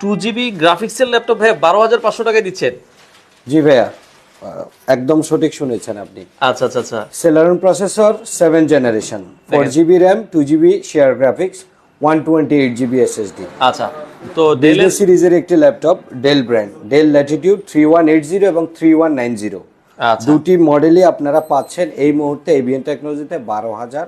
Two GB গ্রাফিক্সের laptop ভাই বারো হাজার পাঁচশো টাকায় দিচ্ছেন। জি ভাইয়া একদম সঠিক শুনেছেন আপনি। আচ্ছা আচ্ছা আচ্ছা। Celeron processor seven generation four GB RAM two GB share graphics one twenty eight GB SSD আচ্ছা তো বিজনেস সিরিজের একটি laptop Dell brand Dell Latitude three one eight zero এবং থ্রি ওয়ান নাইন জিরো দুটি মডেলই আপনারা পাচ্ছেন এই মুহূর্তে এবিএন টেকনোলজিতে বারো হাজার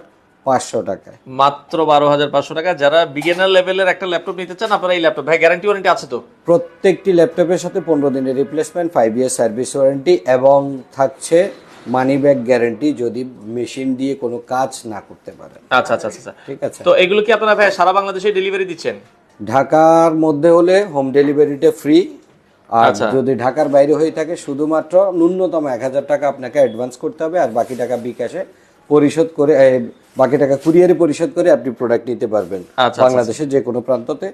পাঁচশো টাকায়। মাত্র বারো হাজার পাঁচশো টাকা। যারা বিগিনার লেভেলের একটা ল্যাপটপ নিতে চান আপনারা এই ল্যাপটপ ভাই গ্যারান্টি ওয়ারেন্টি আছে তো? প্রত্যেকটি ল্যাপটপের সাথে পনেরো দিনের replacement five year service warranty এবং থাকছে মানি ব্যাক গ্যারান্টি যদি মেশিন দিয়ে কোনো কাজ না করতে পারেন। আচ্ছা আচ্ছা আচ্ছা ঠিক আছে? তো এগুলো কি আপনারা ভাই সারা বাংলাদেশে ডেলিভারি দিচ্ছেন? ঢাকার মধ্যে হলে হোম ডেলিভারিটা ফ্রি আর আচ্ছা। যদি ঢাকার বাইরে হয়ে থাকে শুধুমাত্র ন্যূনতম এক হাজার টাকা আপনাকে অ্যাডভান্স করতে হবে আর বাকি টাকা বিকাশে পরিশোধ করে বাকি টাকা কুরিয়ারে পরিশোধ করে আপনি প্রোডাক্ট নিতে পারবেন আচ্ছা, বাংলাদেশের যে কোনো প্রান্ততে।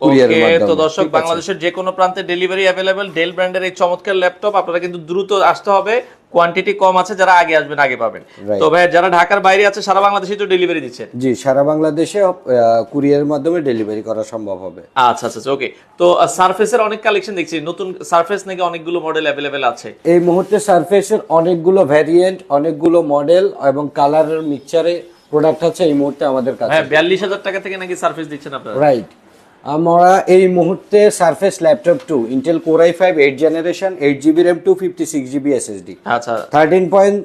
ওকে তো দর্শক বাংলাদেশের যে কোনো প্রান্তে ডেলিভারি অ্যাভেলেবেল ডেল ব্র্যান্ডের এই চমৎকার ল্যাপটপ আপনারা কিন্তু দ্রুত আসতে হবে। কোয়ান্টিটি কম আছে যারা আগে আসবেন আগে পাবেন। তো ভাই যারা ঢাকার বাইরে আছে সারা বাংলাদেশে তো ডেলিভারি দিচ্ছে। জি সারা বাংলাদেশে কুরিয়ারের মাধ্যমে ডেলিভারি করা সম্ভব হবে। আচ্ছা আচ্ছা ওকে তো সারফেসের অনেক কালেকশন দেখছি। নতুন সারফেস নাকি অনেকগুলো মডেল অ্যাভেলেবেল আছে? এই মুহূর্তে সারফেসের অনেকগুলো ভ্যারিয়েন্ট অনেকগুলো মডেল এবং কালারের মিক্সচারে প্রোডাক্ট আছে এই মুহূর্তে আমাদের কাছে। হ্যাঁ বিয়াল্লিশ হাজার টাকা থেকে নাকি সারফেস দিচ্ছেন আপনারা? রাইট আমরা এই মুহূর্তে Surface laptop two Intel core i five eight generation eight GB RAM two fifty six GB SSD আচ্ছা। Thirteen point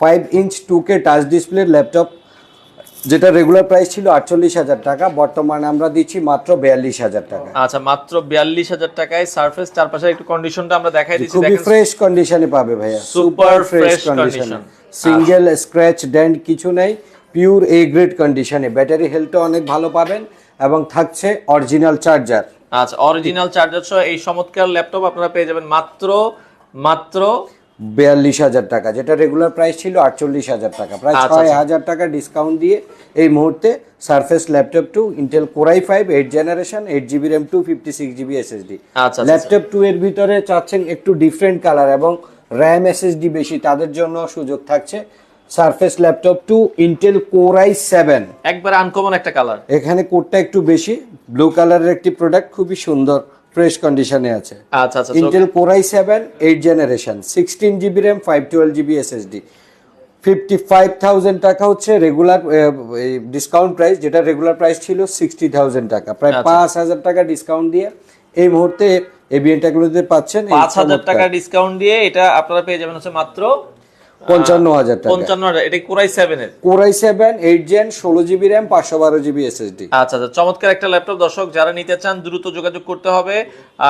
five inch two K touch display laptop যেটা রেগুলার প্রাইস ছিল আটচল্লিশ হাজার টাকা বর্তমানে আমরা দিচ্ছি মাত্র বিয়াল্লিশ হাজার টাকা। আচ্ছা মাত্র বিয়াল্লিশ হাজার টাকায় সার্ফেস চারপাশে একটু কন্ডিশনটা আমরা দেখাই দিচ্ছি খুবই ফ্রেশ কন্ডিশনে পাবে ভাইয়া super fresh condition single scratch dent কিছু নেই পিওর এ গ্রেড কন্ডিশনে ব্যাটারি হেলথটা অনেক ভালো পাবেন এবং থাকছে অরিজিনাল চার্জার আচ্ছা অরিজিনাল চার্জার সহ এই চমৎকার ল্যাপটপ আপনারা পেয়ে যাবেন মাত্র মাত্র বিয়াল্লিশ হাজার টাকা যেটা রেগুলার প্রাইস ছিল আটচল্লিশ হাজার টাকা। প্রায় আচ্ছা, ছয় আচ্ছা। হাজার টাকা ডিসকাউন্ট দিয়ে এই মুহূর্তে Surface laptop two Intel core i five eight generation eight GB RAM two fifty six GB SSD laptop two এর ভিতরে চাচ্ছেন একটু ডিফারেন্ট কালার এবং র্যাম এসএসডি বেশি তাদের জন্য সুযোগ থাকছে Surface laptop two Intel core i seven একবার আনকমন একটা কালার এখানে কোডটা একটু বেশি। ব্লু কালারের একটি প্রোডাক্ট খুবই সুন্দর ফ্রেশ কন্ডিশনে আছে। আচ্ছা আচ্ছা Intel core i seven eight generation sixteen GB RAM five twelve GB SSD fifty five thousand টাকা হচ্ছে রেগুলার ডিসকাউন্ট প্রাইস যেটা রেগুলার প্রাইস ছিল সিক্সটি থাউজেন্ড টাকা। প্রায় আচ্ছা। পাঁচ হাজার টাকা ডিসকাউন্ট দিয়ে এই মুহূর্তে এবিএন টেকনোলজিতে পাচ্ছেন পাঁচ হাজার টাকা ডিসকাউন্ট দিয়ে এটা আপনারা পেয়ে যাবেন হচ্ছে মাত্র পঞ্চান্ন হাজার টাকা। পঞ্চান্ন হাজার এটা কোরাই সেভেন এর core i seven eight gen ষোলো জিবি র্যাম পাঁচশো বারো জিবি এসএসডি আচ্ছা আচ্ছা চমৎকার একটা ল্যাপটপ দর্শক যারা নিতে চান দ্রুত যোগাযোগ করতে হবে।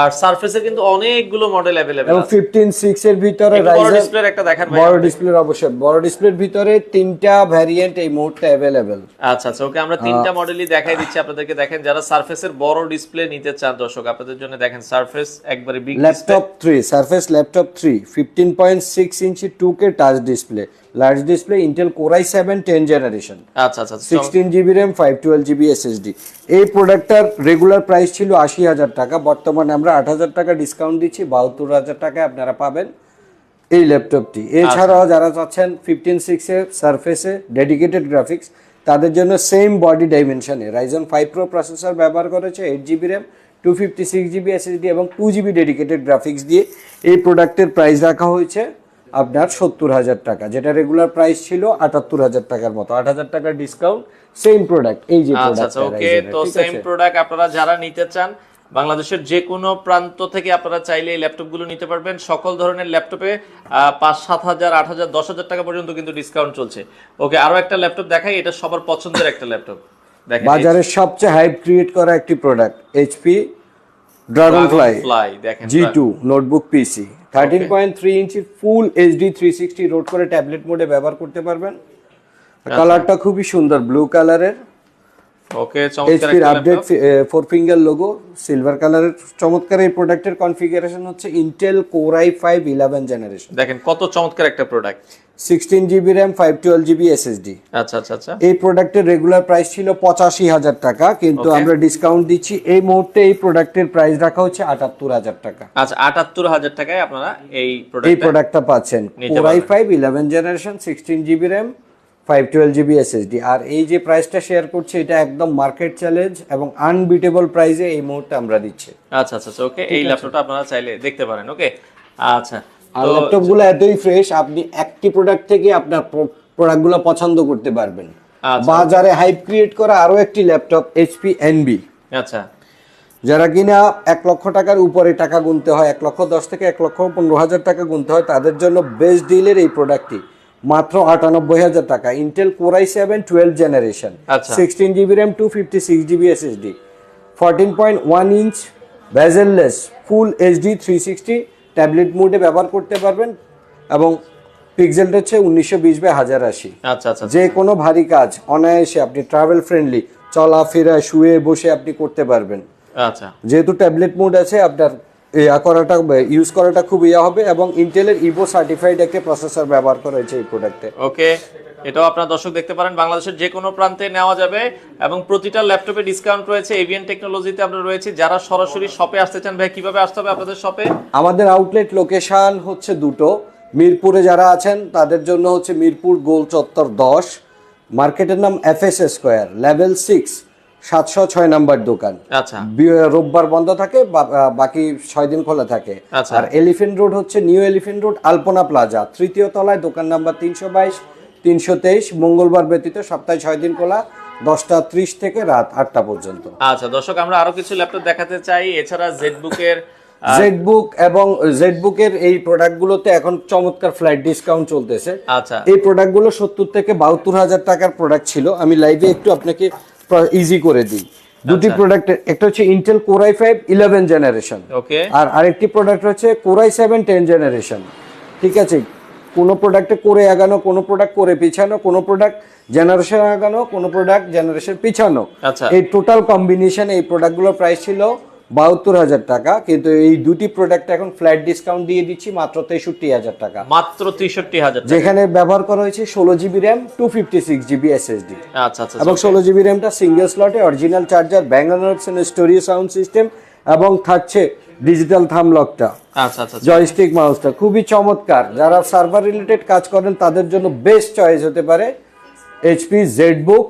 আর সারফেসের কিন্তু অনেকগুলো মডেল অ্যাভেলেবেল এবং ফিফটিন সিক্স এর ভিতরে বড় ডিসপ্লের একটা দেখান বড় ডিসপ্লের অবশ্যই। বড় ডিসপ্লের ভিতরে তিনটা ভ্যারিয়েন্ট এই মুহূর্তে অ্যাভেলেবেল আচ্ছা আচ্ছা ওকে আমরা তিনটা মডেলই দেখাই দিচ্ছি আপনাদেরকে। দেখেন যারা সারফেসের বড় ডিসপ্লে নিতে চান দর্শক আপনাদের জন্য দেখেন সারফেস একবারে big laptop three Surface laptop three fifteen point six inch two K touch display large display Intel core i seven ten generation আচ্ছা আচ্ছা sixteen GB RAM five twelve GB SSD এই প্রোডাক্টটার রেগুলার প্রাইস ছিল আশি হাজার টাকা বর্তমানে আমরা আট হাজার টাকা ডিসকাউন্ট দিচ্ছি বাহাত্তর হাজার টাকায় আপনারা পাবেন এই ল্যাপটপটি এছাড়াও যারা চাচ্ছেন ফিফটিন সিক্সে সারফেসে ডেডিকেটেড গ্রাফিক্স তাদের জন্য সেম বডি ডাইমেনশনে রাইজন ফাইভ প্রো প্রসেসর ব্যবহার করেছে eight GB RAM two fifty six GB SSD এবং টু জিবি ডেডিকেটেড গ্রাফিক্স দিয়ে এই প্রোডাক্টের প্রাইস রাখা হয়েছে। আপনার সত্তর হাজার টাকা যেটা রেগুলার প্রাইস ছিল আটাত্তর হাজার টাকার মতো। আট হাজার টাকার ডিসকাউন্ট সেম প্রোডাক্ট এই যে আচ্ছা আচ্ছা ওকে তো সেম প্রোডাক্ট আপনারা যারা নিতে চান বাংলাদেশের যে কোনো প্রান্ত থেকে আপনারা চাইলে এই ল্যাপটপগুলো নিতে পারবেন। সকল ধরনের ল্যাপটপে পাঁচ সাত হাজার আট হাজার দশ হাজার টাকা পর্যন্ত কিন্তু ডিসকাউন্ট চলছে। ওকে আরও একটা ল্যাপটপ দেখাই এটা সবার পছন্দের একটা ল্যাপটপ বাজারের সবচেয়ে হাইপ ক্রিয়েট করা একটি product HP Dragonfly G two notebook PC thirteen point three inch full HD three sixty road করে ট্যাবলেট মোডে ব্যবহার করতে পারবেন। কালারটা খুবই সুন্দর ব্লু কালারের ওকে চমৎকার update four finger logo silver কালারের চমৎকার এই প্রোডাক্টের কনফিগারেশন হচ্ছে Intel core i five eleven generation দেখেন কত চমৎকার একটা product sixteen GB RAM five twelve GB SSD আচ্ছা আচ্ছা আচ্ছা। এই প্রোডাক্টের রেগুলার প্রাইস ছিল পঁচাশি হাজার টাকা কিন্তু আমরা ডিসকাউন্ট দিচ্ছি এই মুহূর্তে এই প্রোডাক্টের প্রাইস রাখা হচ্ছে আটাত্তর হাজার টাকা। আচ্ছা আটাত্তর হাজার টাকায় আপনারা এই এই প্রোডাক্ট প্রোডাক্টটা পাচ্ছেন। নিতে core i five eleven generation sixteen GB RAM five twelve GB SSD আর এই যে প্রাইসটা শেয়ার করছি এটা একদম মার্কেট চ্যালেঞ্জ এবং আনবিটেবল প্রাইসে এই মুহূর্তে আমরা দিচ্ছি। আচ্ছা আচ্ছা ওকে এই ল্যাপটপটা আপনারা চাইলে দেখতে পারেন ওকে আচ্ছা আর তো ল্যাপটপগুলো এতই ফ্রেশ আপনি একটি প্রোডাক্ট থেকে আপনার প্রোডাক্টগুলো পছন্দ করতে পারবেন। আচ্ছা। বাজারে হাইপ ক্রিয়েট করা আরও একটি ল্যাপটপ এইচপি এনবি আচ্ছা। যারা কিনা এক লক্ষ টাকার উপরে টাকা গুনতে হয় এক লক্ষ দশ থেকে এক লক্ষ পনেরো হাজার টাকা গুনতে হয় তাদের জন্য বেস্ট ডিলের এই প্রোডাক্টটি মাত্র আটানব্বই হাজার টাকা। Intel core i seven twelve generation আচ্ছা। Sixteen GB RAM two fifty six GB SSD fourteen point one inch bezelless full HD three sixty tablet মোডে ব্যবহার করতে পারবেন এবং পিক্সেলটা হচ্ছে উনিশশো বিশ বাই হাজার আশি। আচ্ছা আচ্ছা যে কোনো ভারী কাজ অনায়াসে আপনি ট্রাভেল ফ্রেন্ডলি চলাফেরা শুয়ে বসে আপনি করতে পারবেন। আচ্ছা। যেহেতু ট্যাবলেট মোড আছে আপনার ইয়া করাটা ইউজ করাটা খুব ইয়া হবে এবং ইন্টেলের ইভো সার্টিফাইড একটা প্রসেসর ব্যবহার করা হয়েছে এই প্রোডাক্টে ওকে এটাও আপনার দর্শক দেখতে পারেন বাংলাদেশের যে কোনো প্রান্তে নেওয়া যাবে এবং প্রতিটা ল্যাপটপে ডিসকাউন্ট রয়েছে এভিয়ান টেকনোলজিতে আমরা রয়েছে যারা সরাসরি শপে আসতে চান ভাই কীভাবে আসতে হবে আপনাদের শপে আমাদের আউটলেট লোকেশন হচ্ছে দুটো মিরপুরে যারা আছেন তাদের জন্য হচ্ছে মিরপুর গোল চত্বর দশ মার্কেটের নাম F S square level six সাতশো ছয় নাম্বার দোকান। আচ্ছা। রোববার বন্ধ থাকে বাকি ছয় দিন খোলা থাকে। আচ্ছা। আর এলিফেন্ট রোড হচ্ছে New Elephant Road Alpana Plaza. তৃতীয় তলায় দোকান নাম্বার তিনশো বাইশ তিনশো তেইশ মঙ্গলবার ব্যতীত সপ্তাহে ছয় দিন খোলা দশটা ত্রিশ থেকে রাত আটটা পর্যন্ত। আচ্ছা দর্শক আমরা আরও কিছু ল্যাপটপ দেখাতে চাই। এছাড়া জেড বুকের জেডবুক এবং জেডবুকের এই প্রোডাক্টগুলোতে এখন চমৎকার ফ্লাইট ডিসকাউন্ট চলতেছে। আচ্ছা। এই প্রোডাক্টগুলো সত্তর থেকে বাহাত্তর হাজার টাকার প্রোডাক্ট ছিল। আমি লাইভে একটু আপনাকে ইজি করে দিই। দুটি প্রোডাক্ট একটা হচ্ছে Intel core i five eleven generation okay আর আরেকটি প্রোডাক্ট হচ্ছে কোরাই সেভেন টেন জেনারেশন ঠিক আছে? কোনো প্রোডাক্টে করে আগানো কোনো প্রোডাক্ট করে পিছানো কোনো প্রোডাক্ট জেনারেশন আগানো কোনো প্রোডাক্ট জেনারেশন পিছানো। আচ্ছা। এই টোটাল কম্বিনেশন এই প্রোডাক্টগুলোর প্রাইস ছিল বাহাত্তর হাজার টাকা কিন্তু এই দুটি প্রোডাক্ট এখন ফ্ল্যাট ডিসকাউন্ট দিয়ে দিচ্ছি মাত্র তেষট্টি হাজার টাকা। মাত্র তেষট্টি হাজার যেখানে ব্যবহার করা হয়েছে ষোলো GB RAM two fifty six GB SSD আচ্ছা আচ্ছা এবং ষোলো জিবি র্যামটা সিঙ্গেল স্লটে অরিজিনাল চার্জার ব্যাঙ্গালোর স্টোরিও সাউন্ড সিস্টেম এবং থাকছে ডিজিটাল থাম লকটা আচ্ছা আচ্ছা জয়স্টিক মাউসটা খুবই চমৎকার। যারা সার্ভার রিলেটেড কাজ করেন তাদের জন্য বেস্ট চয়েস হতে পারে HP ZBook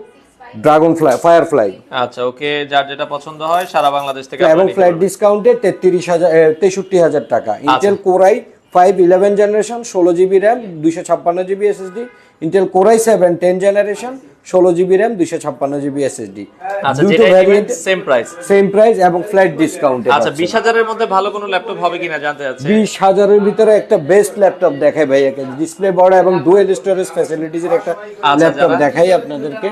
Dragonfly Firefly আচ্ছা ওকে যার যেটা পছন্দ হয় সারা বাংলাদেশ থেকে এবং ফ্ল্যাট ডিসকাউন্টে তেত্রিশ হাজার তেষট্টি হাজার টাকা। Intel core i five eleven generation ষোলো জিবি র্যাম দুইশো ছাপ্পান্ন GB SSD Intel core i seven ten generation ষোলো জিবি র্যাম দুইশো ছাপ্পান্ন জিবি এসএসডি আচ্ছা দুটো variant same price same price এবং ফ্ল্যাট ডিসকাউন্টে আচ্ছা বিশ হাজারের মধ্যে ভালো কোনো ল্যাপটপ হবে কিনা জানতে চাচ্ছি। বিশ হাজারের ভিতরে একটা বেস্ট ল্যাপটপ দেখাই ভাই ডিসপ্লে বড় এবং ডুয়েল স্টোরেজ ফ্যাসিলিটিজের একটা আচ্ছা, ল্যাপটপ দেখাই আপনাদেরকে।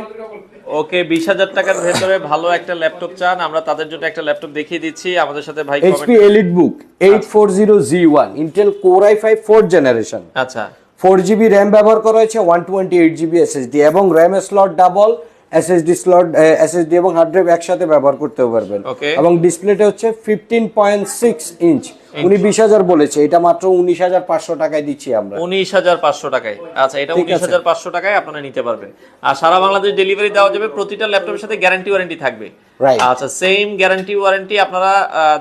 ওকে বিশ হাজার টাকার ভেতরে ভালো একটা ল্যাপটপ চান আমরা তাদের জন্য একটা ল্যাপটপ দেখিয়ে দিচ্ছি আমাদের সাথে ভাই HP EliteBook eight four zero G one Intel core I five fourth generation আচ্ছা। ফোর জিবি র্যাম ব্যবহার করা হয়েছে one twenty eight GB SSD এবং RAM slot double SSD slot SSD এবং হার্ড ড্রাইভ একসাথে ব্যবহার করতে পারবেন। এবং ডিসপ্লেটা হচ্ছে ফিফটিন পয়েন্ট সিক্স ইঞ্চ উনি বিশ হাজার বলেছে এটা মাত্র উনিশ হাজার পাঁচশো টাকায় দিচ্ছি আমরা। উনিশ হাজার পাঁচশো টাকায়। আচ্ছা এটা উনিশ হাজার পাঁচশো টাকায় আপনারা নিতে পারবেন। আর সারা বাংলাদেশ ডেলিভারি দেওয়া যাবে প্রতিটা ল্যাপটপের সাথে গ্যারান্টি ওয়ারেন্টি থাকবে। আচ্ছা সেম গ্যারান্টি ওয়ারেন্টি আপনারা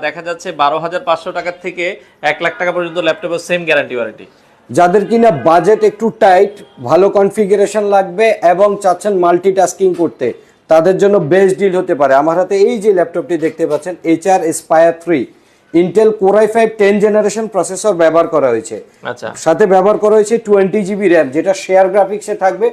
দেখা যাচ্ছে বারো হাজার পাঁচশো টাকার থেকে এক লাখ টাকা পর্যন্ত ল্যাপটপের সেম গ্যারান্টি ওয়ারেন্টি যাদের কিনা বাজেট একটু টাইট ভালো কনফিগারেশন লাগবে এবং চাচ্ছেন মাল্টিটাস্কিং করতে তাদের জন্য বেস্ট ডিল হতে পারে। আমার হাতে এই যে ল্যাপটপটি দেখতে পাচ্ছেন Acer Aspire three Intel core i five ten generation processor ব্যবহার করা হয়েছে। আচ্ছা। সাথে ব্যবহার করা হয়েছে টোয়েন্টি জিবি র্যাম যেটা শেয়ার গ্রাফিক্সে থাকবে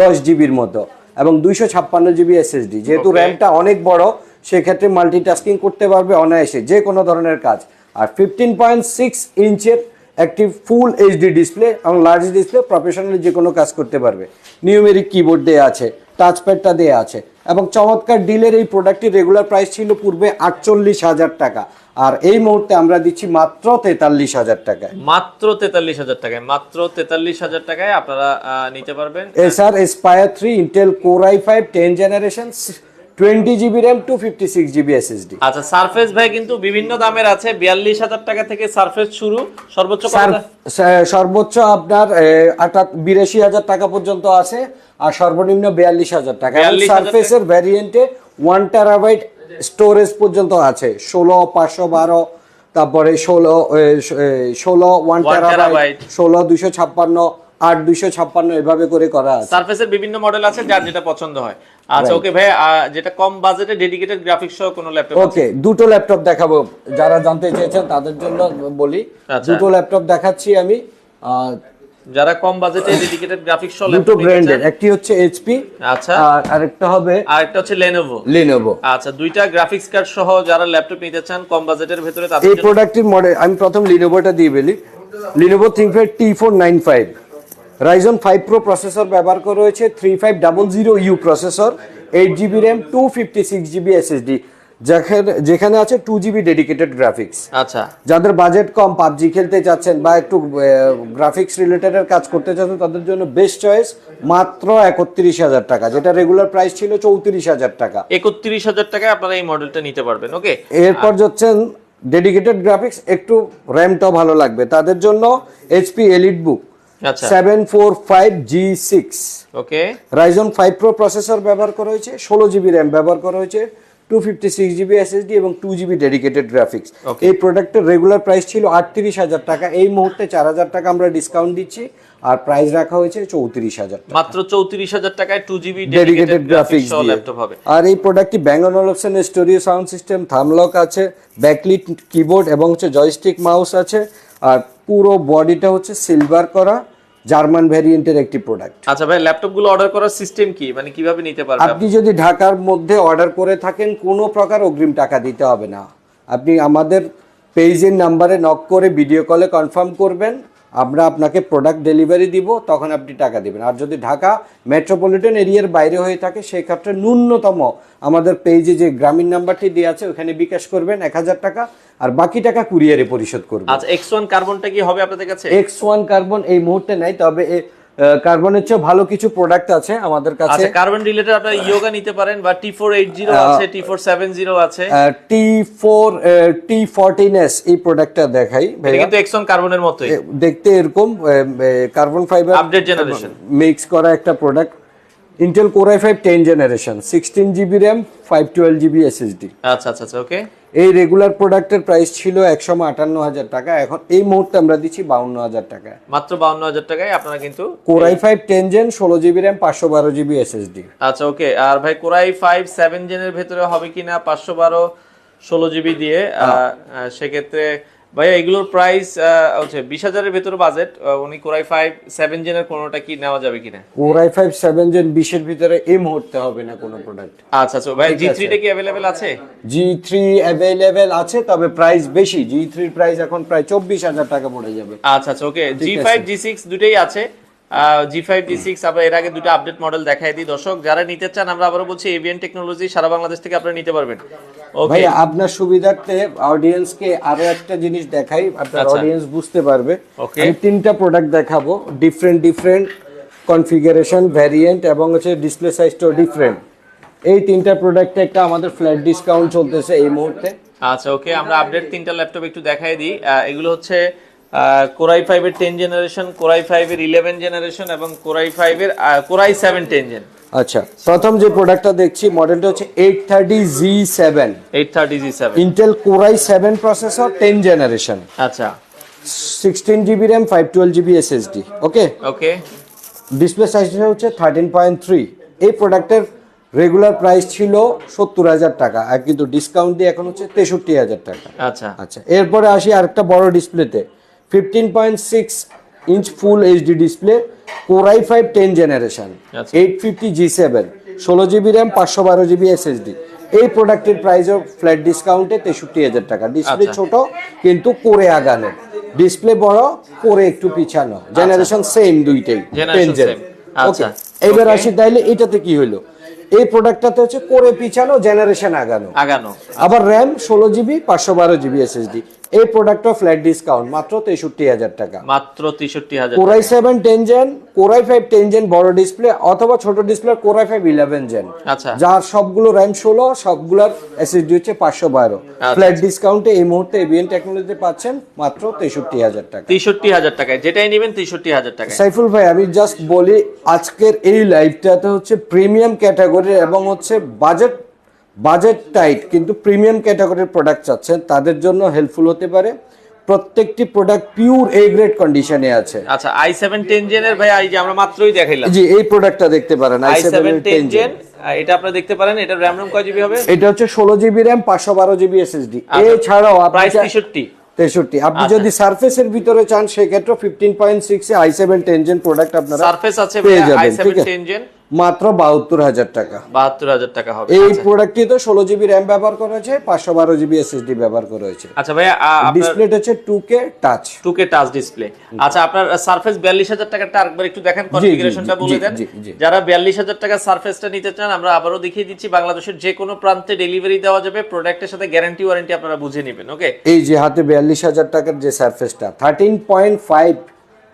দশ জিবির মতো এবং দুইশো ছাপ্পান্ন জিবি এসএসডি যেহেতু র্যামটা অনেক বড় সেক্ষেত্রে মাল্টিটাস্কিং করতে পারবে অনায়াসে যে কোনো ধরনের কাজ। আর ফিফটিন পয়েন্ট সিক্স ইঞ্চের একটি ফুল এইচডি ডিসপ্লে এবং লার্জ ডিসপ্লে প্রফেশনালি যে কোনো কাজ করতে পারবে। নিউমেরিক কিবোর্ড দেওয়া আছে টাচপ্যাডটা দেওয়া আছে এবং চমৎকার ডিলের এই প্রোডাক্টটির রেগুলার প্রাইস ছিল পূর্বে আটচল্লিশ হাজার টাকা। আর এই মুহূর্তে আমরা দিচ্ছি মাত্র তেতাল্লিশ হাজার টাকায়। মাত্র তেতাল্লিশ হাজার টাকায় মাত্র তেতাল্লিশ হাজার টাকায় আপনারা নিতে পারবেন। Acer Aspire three Intel core I five ten generation twenty GB RAM two fifty six GB SSD আচ্ছা সারফেস ভাই কিন্তু বিভিন্ন দামের আছে। বিয়াল্লিশ হাজার টাকা থেকে সারফেস শুরু। সর্বোচ্চ সর্বোচ্চ আপনার আটা বিরাশি হাজার টাকা পর্যন্ত আছে। আর সর্বনিম্ন বিয়াল্লিশ হাজার টাকা। 42,000 সারফেসের ভ্যারিয়েন্টে ওয়ান টেরাবাইট স্টোরেজ পর্যন্ত আছে ষোলো পাঁচশো বারো তারপরে ষোলো ষোলো ওয়ান টেরাবাইট ষোলো দুশো ছাপ্পান্ন আট দুইশো ছাপ্পান্ন এভাবে করে করা আছে। সারফেসের বিভিন্ন মডেল আছে যার যেটা পছন্দ হয়। আচ্ছা ওকে ভাই যেটা কম বাজেটে ডেডিকেটেড গ্রাফিক্স সহ কোনো ল্যাপটপ ওকে দুটো ল্যাপটপ দেখাবো। যারা জানতে চেয়েছেন তাদের জন্য বলি আচ্ছা। দুটো ল্যাপটপ দেখাচ্ছি আমি। যারা কম বাজেটে ডেডিকেটেড গ্রাফিক্স সহ দুটো ব্র্যান্ডের একটি হচ্ছে এইচপি আচ্ছা। আর আরেকটা হবে আর একটা হচ্ছে লেনোভো লিনোভো আচ্ছা দুইটা গ্রাফিক্স কার্ড সহ যারা ল্যাপটপ নিতে চান কম বাজেটের ভেতরে তাদের এই জন্য প্রোডাক্টটির মডেল আমি প্রথম লিনোভোটা দিয়ে বলি four nine five Ryzen five pro processor ব্যবহার করা হয়েছে three five double zero U processor eight GB RAM two যেখানে আছে টু জিবি ডেডিকেটেড গ্রাফিক্স আচ্ছা। যাদের বাজেট কম পাবজি খেলতে চাচ্ছেন বা একটু গ্রাফিক্স রিলেটেড কাজ করতে চাচ্ছেন তাদের জন্য বেস্ট চয়েস মাত্র একত্রিশ হাজার টাকা যেটা রেগুলার প্রাইস ছিল চৌত্রিশ হাজার টাকা। একত্রিশ হাজার টাকায় আপনারা এই মডেলটা নিতে পারবেন ওকে এরপর যাচ্ছেন ডেডিকেটেড গ্রাফিক্স একটু র্যামটাও ভালো লাগবে। তাদের জন্য HP EliteBook seven four five G six okay Ryzen five pro processor ব্যবহার করা হয়েছে ষোলো জিবি র্যাম ব্যবহার করা হয়েছে two fifty six GB SSD এবং টু জিবি ডেডিকেটেড গ্রাফিক্স এই প্রোডাক্টের রেগুলার প্রাইস ছিল আটত্রিশ হাজার টাকা। এই মুহূর্তে চার হাজার টাকা আমরা ডিসকাউন্ট দিচ্ছি আর প্রাইস রাখা হয়েছে চৌত্রিশ হাজার মাত্র চৌত্রিশ হাজার টাকায় two GB dedicated graphics laptop হবে। আর এই প্রোডাক্টটি ব্যাঙ্গন অলপসন স্টোরিও সাউন্ড সিস্টেম থামলক আছে ব্যাকলিট কিবোর্ড এবং হচ্ছে জয়স্টিক মাউস আছে। আর পুরো বডিটা হচ্ছে সিলভার করা। জার্মান ভ্যারিয়েন্টের একটি প্রোডাক্ট আচ্ছা ভাই ল্যাপটপগুলো অর্ডার করার সিস্টেম কি? মানে কীভাবে নিতে পারবে আপনি যদি ঢাকার মধ্যে অর্ডার করে থাকেন কোনো প্রকার অগ্রিম টাকা দিতে হবে না। আপনি আমাদের পেজের নাম্বারে নক করে ভিডিও কলে কনফার্ম করবেন আমরা আপনাকে প্রোডাক্ট ডেলিভারি দিব তখন আপনি টাকা দিবেন। আর যদি ঢাকা মেট্রোপলিটন এরিয়ার বাইরে হয়ে থাকে সেই ক্ষেত্রে ন্যূনতম আমাদের পেজে যে গ্রামীণ নাম্বারটি দেওয়া আছে ওখানে বিকাশ করবেন এক হাজার টাকা। আর বাকি টাকা কুরিয়ারে পরিশোধ করবেন আচ্ছা এক্স ওয়ান কার্বনটা কি হবে আপনাদের কাছে? এক্স ওয়ান কার্বন এই মুহূর্তে নাই তবে কার্বনের চেয়ে ভালো কিছু প্রোডাক্ট আছে আমাদের কাছে। আচ্ছা কার্বন রিলেটেড আপনারা ইয়োগা নিতে পারেন বা টি ফোর এইট জিরো আছে টি ফোর সেভেন জিরো আছে। T four T fourteen S এই প্রোডাক্টটা দেখাই এটা কিন্তু এক্স ওয়ান কার্বনের মতোই। দেখতে এরকম carbon fibre update generation mix করা একটা product Intel core i five ten generation sixteen GB RAM five twelve GB SSD আচ্ছা আচ্ছা আচ্ছা ওকে এই রেগুলার প্রোডাক্টের প্রাইস ছিল একশো আটান্ন হাজার টাকা। এখন এই মুহূর্তে আমরা দিচ্ছি বাউন্ন হাজার টাকা। মাত্র বাউন্ন হাজার টাকায় আপনারা কিন্তু core i five ten gen ষোলো জিবি র্যাম পাঁচশো বারো জিবি এসএসডি আচ্ছা ওকে। আর ভাই কোরাই ফাইভ সেভেন জেনের ভেতরে হবে কিনা পাঁচশো বারো ষোলো জিবি দিয়ে আহ, সেক্ষেত্রে ভাইয়া এগুলোর প্রাইস হচ্ছে বিশ হাজারের ভেতরে বাজেট উনি কোরাই ফাইভ সেভেন জেনের কোনোটা কি নেওয়া যাবে কিনা? কোরাই ফাইভ সেভেন জেন বিশের ভিতরে এই মুহূর্তে হবে না কোনো প্রোডাক্ট আচ্ছা আচ্ছা ভাই জি থ্রিটা কি অ্যাভেলেবেল আছে? জি থ্রি অ্যাভেলেবেল আছে তবে প্রাইস বেশি। জি থ্রির প্রাইস এখন প্রায় চব্বিশ হাজার টাকা পড়ে যাবে। আচ্ছা আচ্ছা ওকে জি ফাইভ জি সিক্স দুটোই আছে। জি ফাইভ জি সিক্স আমরা এর আগে দুটো আপডেট মডেল দেখাই দিই। দর্শক যারা নিতে চান আমরা আবারও বলছি এভিএন টেকনোলজি সারা বাংলাদেশ থেকে আপনারা নিতে পারবেন। ভাই আপনার সুবিধার্থে অডিয়েন্সকে আরও একটা জিনিস দেখাই আপনার আচ্ছা। অডিয়েন্স বুঝতে পারবে. আমি তিনটা প্রোডাক্ট দেখাবো ডিফারেন্ট ডিফারেন্ট কনফিগারেশন ভ্যারিয়েন্ট এবং হচ্ছে ডিসপ্লে সাইজটাও ডিফারেন্ট এই তিনটা প্রোডাক্টে একটা আমাদের ফ্ল্যাট ডিসকাউন্ট চলতেছে এই মুহূর্তে। আচ্ছা ওকে আমরা আপডেট তিনটা ল্যাপটপ একটু দেখাই দিই। এগুলো হচ্ছে কোরাই ফাইভের টেন জেনারেশন কোরাই ফাইভের ইলেভেন জেনারেশন এবং কোরাই ফাইভের core i seven ten gen আচ্ছা প্রথম যে প্রোডাক্টটা দেখছি মডেলটা হচ্ছে eight thirty G seven eight thirty G seven Intel core i seven processor ten generation আচ্ছা। Sixteen GB RAM five twelve GB SSD okay okay display সাইজটা হচ্ছে থার্টিন পয়েন্ট থ্রি এই প্রোডাক্টের রেগুলার প্রাইস ছিল সত্তর হাজার টাকা আর কিন্তু ডিসকাউন্ট দিয়ে এখন হচ্ছে তেষট্টি হাজার টাকা। আচ্ছা। আচ্ছা এরপরে আসি আরেকটা বড় ডিসপ্লেতে fifteen point six inch full HD display core i five ten generation আচ্ছা। এইট ফিফটি জি সেভেন ষোলো জিবি র্যাম পাঁচশো বারো জিবি এসএসডি এই প্রোডাক্টের প্রাইসও ফ্ল্যাট ডিসকাউন্টে তেষট্টি হাজার টাকা ডিসপ্লে আচ্ছা। ছোট কিন্তু কোরে আগানো ডিসপ্লে বড় কোরে একটু পিছানো জেনারেশন সেম দুইটাই Generation 10 gen। same। আচ্ছা। Okay, এবার. আসি তাইলে এটাতে কি হলো এই প্রোডাক্টটাতে হচ্ছে কোরে পিছানো জেনারেশন আগানো আগানো আবার র্যাম ষোলো জিবি পাঁচশো বারো জিবি এসএসডি এই প্রোডাক্টটা ফ্ল্যাট ডিসকাউন্ট মাত্র তেষট্টি হাজার টাকা। মাত্র তেষট্টি হাজার core i seven ten gen core i five ten gen বড় ডিসপ্লে অথবা ছোট display core i five eleven gen আচ্ছা। যার সবগুলো র্যাম ষোলো সবগুলোর এসএসডি হচ্ছে পাঁচশো বারো। আচ্ছা। ফ্ল্যাট ডিসকাউন্টে এই মুহূর্তে এবিএন টেকনোলজিতে পাচ্ছেন মাত্র তেষট্টি হাজার টাকা। তেষট্টি হাজার টাকায়। যেটাই নেবেন তেষট্টি হাজার টাকায়। সাইফুল ভাই আমি জাস্ট বলি আজকের এই লাইভটাতে হচ্ছে প্রিমিয়াম ক্যাটাগরির এবং হচ্ছে বাজেট বাজেট টাইট কিন্তু প্রিমিয়াম ক্যাটাগরির প্রোডাক্ট চাচ্ছেন তাদের জন্য হেল্পফুল হতে পারে। প্রত্যেকটি প্রোডাক্ট পিওর এ গ্রেড কন্ডিশনে আছে। আচ্ছা আই সেভেন টেন জেনের ভাই এই যে আমরা মাত্রই দেখাইলাম। জি এই প্রোডাক্টটা দেখতে পারেন আই সেভেন টেন 10 জেন এটা আপনারা দেখতে পারেন এটা র্যাম রোম কয় জিবি হবে? এটা হচ্ছে ষোলো জিবি র্যাম পাঁচশো বারো জিবি এসএসডি এছাড়াও আপনি প্রাইস তেষট্টি। তেষট্টি। আপনি আচ্ছা। যদি সার্ফেসের ভিতরে চান সেক্ষেত্রে fifteen point six i seven ten gen product আপনারা সারফেস আছে পেয়ে আই যাবেন ঠিক আছে? জেন মাত্র বাহাত্তর হাজার টাকা। বাহাত্তর হাজার টাকা হবে। এই প্রোডাক্টটি তো ষোলো জিবি র্যাম ব্যবহার করা হয়েছে পাঁচশো বারো জিবি এসএসডি ব্যবহার করা হয়েছে। আচ্ছা ভাইয়া আ, আপনার ডিসপ্লে হচ্ছে two K touch two K touch display আচ্ছা আপনার সারফেস বিয়াল্লিশ হাজার টাকাটা আরেকবার একটু দেখেন কনফিগারেশনটা বলে দেন। যারা বিয়াল্লিশ হাজার টাকা সারফেসটা নিতে চান আমরা আবারও দেখিয়ে দিচ্ছি বাংলাদেশের যে কোনো প্রান্তে ডেলিভারি দেওয়া যাবে। প্রোডাক্টের সাথে গ্যারান্টি ওয়ারেন্টি আপনারা বুঝে নেবেন ওকে এই যে হাতে বিয়াল্লিশ হাজার টাকার যে সারফেসটা thirteen point five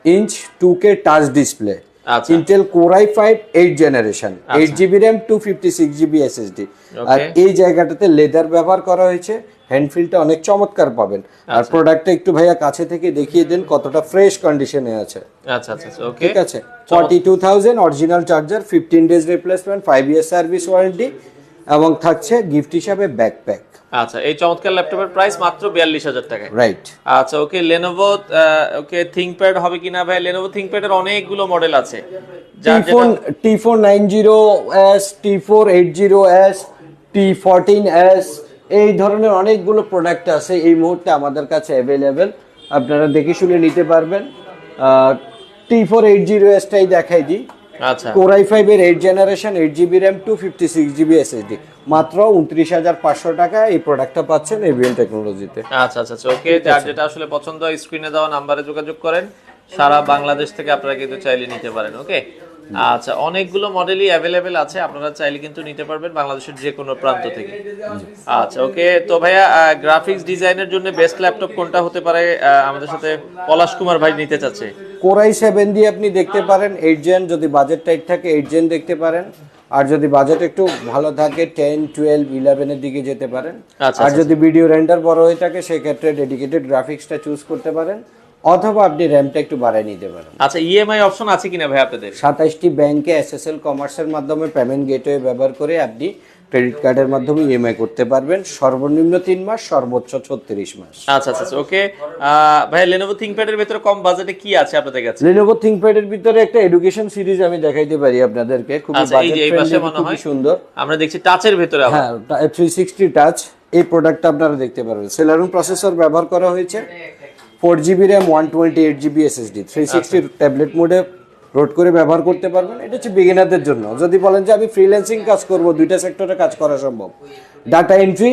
inch two K touch display আচ্ছা Intel core i five eight generation eight GB RAM two fifty six GB SSD আর এই জায়গাটাতে লেদার ব্যবহার করা হয়েছে হ্যান্ডফিলটা অনেক চমৎকার পাবেন। আর আচ্ছা। প্রোডাক্টটা একটু ভাইয়া কাছে থেকে দেখিয়ে দেন কতটা ফ্রেশ কন্ডিশনে আছে। আচ্ছা আচ্ছা ওকে ঠিক আছে? Forty two thousand original charger fifteen days replacement five year service warranty এবং থাকছে গিফট হিসাবে ব্যাকপ্যাক আচ্ছা এই চমৎকার ল্যাপটপের প্রাইস মাত্র বিয়াল্লিশ হাজার টাকায়। রাইট আচ্ছা ওকে লেনোভো ওকে থিংকপ্যাড হবে কিনা ভাই? লেনোভো থিংকপ্যাডের অনেকগুলো মডেল আছে। T four nine zero S T four eight zero S T fourteen S এই ধরনের অনেকগুলো প্রোডাক্ট আছে এই মুহূর্তে আমাদের কাছে অ্যাভেলেবেল আপনারা দেখে শুনে নিতে পারবেন। টি ফোর এইট জিরো এসটাই দেখাই দিই। আচ্ছা। কোরাই ফাইভের eight generation eight GB RAM two fifty six GB SSD মাত্র উনত্রিশ হাজার পাঁচশো টাকা এই প্রোডাক্টটা পাচ্ছেন এভিএন টেকনোলজিতে আচ্ছা আচ্ছা আচ্ছা ওকে যার যেটা আসলে পছন্দ হয় স্ক্রিনে দেওয়া নাম্বারে যোগাযোগ করেন। সারা বাংলাদেশ থেকে আপনারা কিন্তু চাইলে নিতে পারেন ওকে আচ্ছা অনেকগুলো মডেলই অ্যাভেলেবেল আছে আপনারা চাইলে কিন্তু নিতে পারবেন বাংলাদেশের যে কোনো প্রান্ত থেকে। আচ্ছা ওকে তো ভাইয়া গ্রাফিক্স ডিজাইনের জন্য বেস্ট ল্যাপটপ কোনটা হতে পারে? আমাদের সাথে পলাশ কুমার ভাই নিতে চাচ্ছে। কোরাই সেভেন দিয়ে আপনি দেখতে পারেন এইট জেন যদি বাজেট টাইট থাকে এইট জেন দেখতে পারেন। আর যদি বাজেট একটু ভালো থাকে টেন টুয়েলভ ইলেভেনের দিকে যেতে পারেন। আচ্ছা, আর যদি ভিডিও রেন্ডার বড় হয়ে থাকে সেক্ষেত্রে ডেডিকেটেড গ্রাফিক্সটা চুজ করতে পারেন অথবা আপনি র্যামটা একটু বাড়ায় নিতে পারেন। আচ্ছা ইএমআই অপশন আছে কিনা ভাই আপনাদের? সাতাইশটি ব্যাংকে এস এস এল কমার্সের মাধ্যমে পেমেন্ট গেটওয়ে ব্যবহার করে আপনি ক্রেডিট কার্ডের মাধ্যমে ইএমআই করতে পারবেন। সর্বনিম্ন তিন মাস সর্বোচ্চ ছত্রিশ মাস। আচ্ছা আচ্ছা আচ্ছা ওকে। ভাই লেনোভো থিংকপ্যাডের ভিতরে কম বাজেটে কি আছে আপনাদের কাছে? লিনোভো থিংকপ্যাডের ভিতরে একটা এডুকেশন সিরিজ আমি দেখাইতে পারি আপনাদেরকে। খুবই আচ্ছা, বাজেট সুন্দর। আমরা দেখছি টাচের ভেতরে হ্যাঁ থ্রি সিক্সটি টাচ এই প্রোডাক্টটা আপনারা দেখতে পারবেন। সেলারুন প্রসেসর ব্যবহার করা হয়েছে। Four GB RAM one twenty eight GB SSD three sixty tablet মোডে লোড করে ব্যবহার করতে পারবেন এটা হচ্ছে বিগিনারদের জন্য। যদি বলেন যে আমি ফ্রিল্যান্সিং কাজ করব দুইটা সেক্টরে কাজ করা সম্ভব। ডাটা এন্ট্রি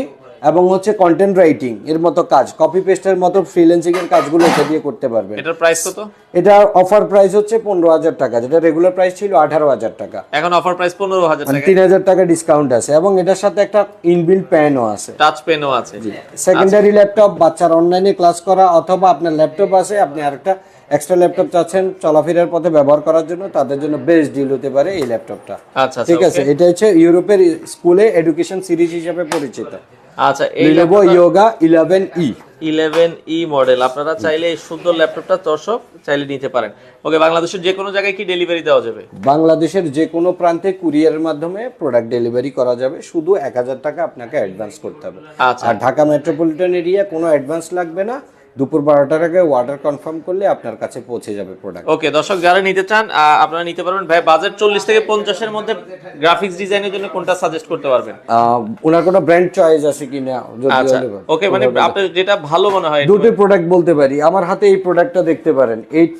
এবং হচ্ছে কন্টেন্ট রাইটিং এর মতো কাজ কপি পেস্টের মতো ফ্রিল্যান্সিং এর কাজগুলো এটা দিয়ে করতে পারবেন। এটার প্রাইস কত? এটা অফার প্রাইস হচ্ছে পনেরো হাজার টাকা যেটা রেগুলার প্রাইস ছিল আঠারো হাজার টাকা। এখন অফার প্রাইস পনেরো হাজার টাকা। তিন হাজার টাকা ডিসকাউন্ট আছে এবং এটার সাথে একটা ইনবিল্ড প্যানও আছে। টাচ পেনও আছে। সেকেন্ডারি ল্যাপটপ বাচ্চার অনলাইনে ক্লাস করা অথবা আপনার ল্যাপটপ আছে আপনি আরেকটা এক্সট্রা ল্যাপটপ চাচ্ছেন চলাফেরার পথে ব্যবহার করার জন্য তাদের জন্য বেস্ট ডিল হতে পারে এই ল্যাপটপটা আচ্ছা আচ্ছা ঠিক আছে এটা হচ্ছে ইউরোপের স্কুলে এডুকেশন সিরিজ হিসেবে পরিচিত। আচ্ছা এই Lenovo Yoga eleven E eleven E model আপনারা চাইলে এই সুন্দর ল্যাপটপটা দর্শক চাইলে নিতে পারেন। ওকে বাংলাদেশের যে কোনো জায়গায় কি ডেলিভারি দেওয়া যাবে? বাংলাদেশের যে কোনো প্রান্তে কুরিয়ারের মাধ্যমে প্রোডাক্ট ডেলিভারি করা যাবে শুধু এক হাজার টাকা আপনাকে অ্যাডভান্স করতে হবে। আচ্ছা। আর ঢাকা মেট্রোপলিটন এরিয়া কোনো অ্যাডভান্স লাগবে না দুপুর বারোটার আগে অর্ডার কনফার্ম করলে আপনার কাছে পৌঁছে যাবে প্রোডাক্ট ওকে দর্শক যারা নিতে চান আপনারা নিতে পারবেন। ভাই বাজেট চল্লিশ থেকে পঞ্চাশের মধ্যে গ্রাফিক্স ডিজাইনের জন্য কোনটা সাজেস্ট করতে পারবেন? ওনার কোনো ব্র্যান্ড চয়েস আছে যদি আচ্ছা। ওকে মানে আপনার যেটা ভালো মনে হয় দুটো প্রোডাক্ট বলতে পারি। আমার হাতে এই প্রোডাক্টটা দেখতে পারেন। এইট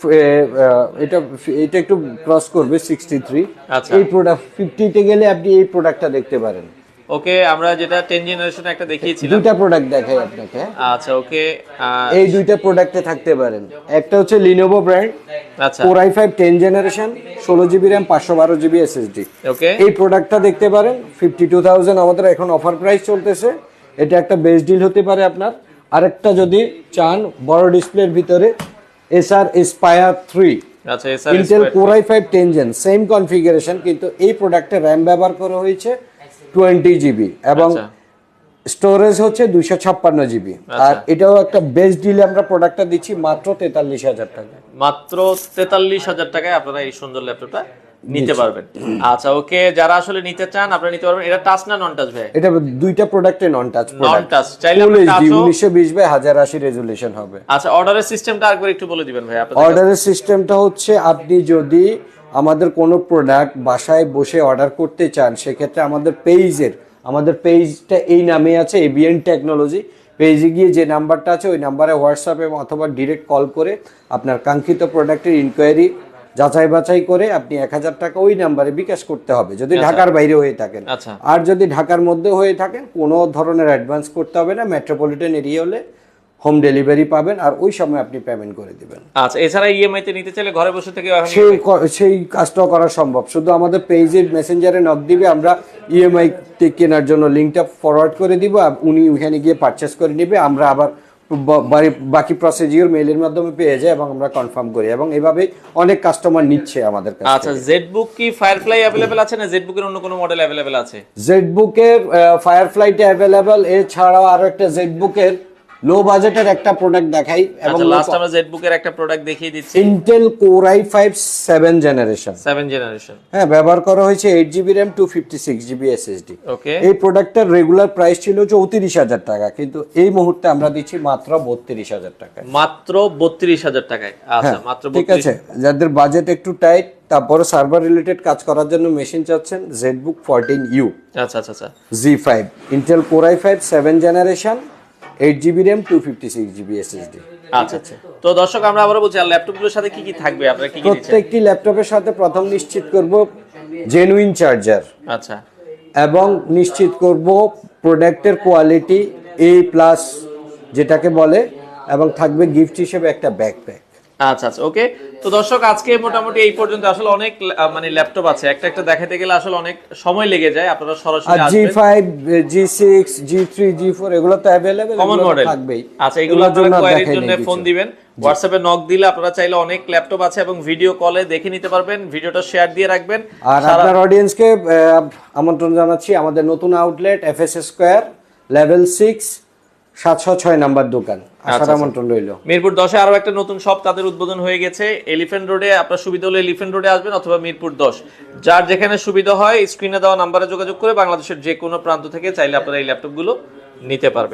এটা এটা একটু ক্রস করবে সিক্সটি থ্রি আচ্ছা। এই প্রোডাক্ট ফিফটিতে গেলে আপনি এই প্রোডাক্টটা দেখতে পারেন। ওকে আমরা যেটা টেন জেনারেশন একটা দেখিয়েছিলাম। দুইটা প্রোডাক্ট দেখাই আপনাকে। আচ্ছা ওকে এই দুইটা প্রোডাক্টে থাকতে পারেন। একটা হচ্ছে লিনোভো ব্র্যান্ড আচ্ছা। আই ফাইভ টেন জেনারেশন ষোলো জিবি র্যাম পাঁচশো বারো জিবি এসএসডি ওকে। এই প্রোডাক্টটা দেখতে পারেন ফিফটি টু থাউজেন্ড আমাদের এখন অফার প্রাইস চলতেছে। এটা একটা বেস্ট ডিল হতে পারে আপনার। আরেকটা যদি চান বড় ডিসপ্লের ভিতরে এসআর এসপায়ার থ্রি আচ্ছা Acer core i five ten gen same configuration কিন্তু এই প্রোডাক্টে র্যাম ব্যবহার করা হয়েছে। টোয়েন্টি জিবি এবং আচ্ছা। স্টোরেজ হচ্ছে দুইশো ছাপ্পান্ন জিবি। আর এটাও একটা বেস্ট ডিলে আমরা প্রোডাক্টটা দিচ্ছি মাত্র তেতাল্লিশ হাজার টাকা মাত্র তেতাল্লিশ হাজার টাকায় আপনারা এই সুন্দর ল্যাপটপটা নিতে পারবেন। আচ্ছা ওকে যারা আসলে নিতে চান আপনারা নিতে পারবেন। এটা টাচ না নন টাচ ভাই? এটা দুইটা প্রোডাক্টে নন টাচ নন টাচ চাইলে আপনি উনিশশো বিশ বাই হাজার আশি রেজুলেশন হবে। আচ্ছা অর্ডারের সিস্টেমটা আরেকবার একটু বলে দিবেন ভাই আপনাদের অর্ডারের সিস্টেমটা হচ্ছে আপনি যদি আমাদের কোনো প্রোডাক্ট বাসায় বসে অর্ডার করতে চান সেক্ষেত্রে আমাদের পেজের আমাদের পেজটা এই নামে আছে এবিএন টেকনোলজি পেজে গিয়ে যে নাম্বারটা আছে ওই নাম্বারে হোয়াটসঅ্যাপে অথবা ডিরেক্ট কল করে আপনার কাঙ্ক্ষিত প্রোডাক্টের ইনকোয়ারি যাচাই বাছাই করে আপনি এক হাজার টাকা ওই নাম্বারে বিকাশ করতে হবে যদি ঢাকার বাইরে হয়ে থাকেন। আচ্ছা। আর যদি ঢাকার মধ্যে হয়ে থাকেন কোনো ধরনের অ্যাডভান্স করতে হবে না মেট্রোপলিটন এরিয়া হলে হোম ডেলিভারি পাবেন আর ওই সময় আপনি পেমেন্ট করে দিবেন। আচ্ছা এছাড়া ইএমআই তে নিতে চাইলে ঘরে বসে থেকে সেই সেই কাজটাও করা সম্ভব। শুধু আমাদের পেজের মেসেঞ্জারে নক দিবে আমরা ইএমআই কেনার জন্য লিঙ্কটা ফরওয়ার্ড করে দিব উনি ওখানে গিয়ে পারচেস করে নেবে। আমরা আবার বাকি প্রসিজিওর মেইলের মাধ্যমে পেয়ে যায় এবং আমরা কনফার্ম করি এবং এভাবে অনেক কাস্টমার নিচ্ছে আমাদের কাছে আচ্ছা জেডবুক কি ফায়ারফ্লাই অ্যাভেলেবেল আছে না জেডবুকের অন্য কোনো মডেল অ্যাভেলেবেল আছে? জেডবুকের ফায়ারফ্লাইটে অ্যাভেলেবেল এছাড়াও আরও একটা জেডবুকের লো বাজেটের একটা প্রোডাক্ট দেখাই এবং আচ্ছা লাস্ট আমরা জেডবুকের একটা প্রোডাক্ট দেখিয়ে দিচ্ছি। Intel core i five seven generation seven generation হ্যাঁ ব্যবহার করা হয়েছে eight GB RAM two fifty six GB SSD okay এই প্রোডাক্টটার রেগুলার প্রাইস ছিল চৌত্রিশ হাজার টাকা কিন্তু এই মুহূর্তে আমরা দিচ্ছি মাত্র বত্রিশ হাজার টাকায়। মাত্র বত্রিশ হাজার টাকায়। আচ্ছা মাত্র হ্যাঁ, ঠিক আছে যাদের বাজেট একটু টাইট তারপরে সার্ভার রিলেটেড কাজ করার জন্য মেশিন চাচ্ছেন জেডবুক ফোরটিন ইউ আচ্ছা আচ্ছা আচ্ছা। G five Intel core i five seven generation eight GB RAM two fifty six GB SSD আচ্ছা আচ্ছা। তো দর্শক আমরা আবারও বলছি আর ল্যাপটপগুলোর সাথে কি কি থাকবে আপনারা কি কি প্রত্যেকটি ল্যাপটপের সাথে প্রথম নিশ্চিত করব জেনুইন চার্জার আচ্ছা। এবং নিশ্চিত করব প্রোডাক্টের কোয়ালিটি এ প্লাস যেটাকে বলে এবং থাকবে গিফট হিসেবে একটা ব্যাকপ্যাক আচ্ছা আচ্ছা ওকে তো দর্শক আজকে মোটামুটি এই পর্যন্ত আসলে অনেক মানে ল্যাপটপ আছে। একটা একটা দেখাতে গেলে আসলে অনেক সময় লেগে যায় আপনারা সরাসরি জি আসবেন। Five G six G three G four এগুলো তো অ্যাভেলেবেল কমন মডেল থাকবেই। আচ্ছা এগুলো এগুলোর আপনারা জন্য কোয়ারির জন্য ফোন। দিবেন। হোয়াটসঅ্যাপে নক দিলে আপনারা চাইলে অনেক ল্যাপটপ আছে এবং ভিডিও কলে দেখে নিতে পারবেন ভিডিওটা শেয়ার দিয়ে রাখবেন। আর আপনার অডিয়েন্সকে আমন্ত্রণ জানাচ্ছি আমাদের নতুন outlet F S square level six সাতশো ছয় নাম্বার দোকান। আচ্ছা, আমন্ত্রণ রইল। মিরপুর দশে আরও একটা নতুন শপ তাদের উদ্বোধন হয়ে গেছে। এলিফেন্ট রোডে আপনার সুবিধা হলে এলিফেন্ট রোডে আসবেন অথবা মিরপুর দশ। যার যেখানে সুবিধা হয় স্ক্রিনে দেওয়া নাম্বারে যোগাযোগ করে বাংলাদেশের যে কোনো প্রান্ত থেকে চাইলে আপনারা এই ল্যাপটপগুলো নিতে পারবেন।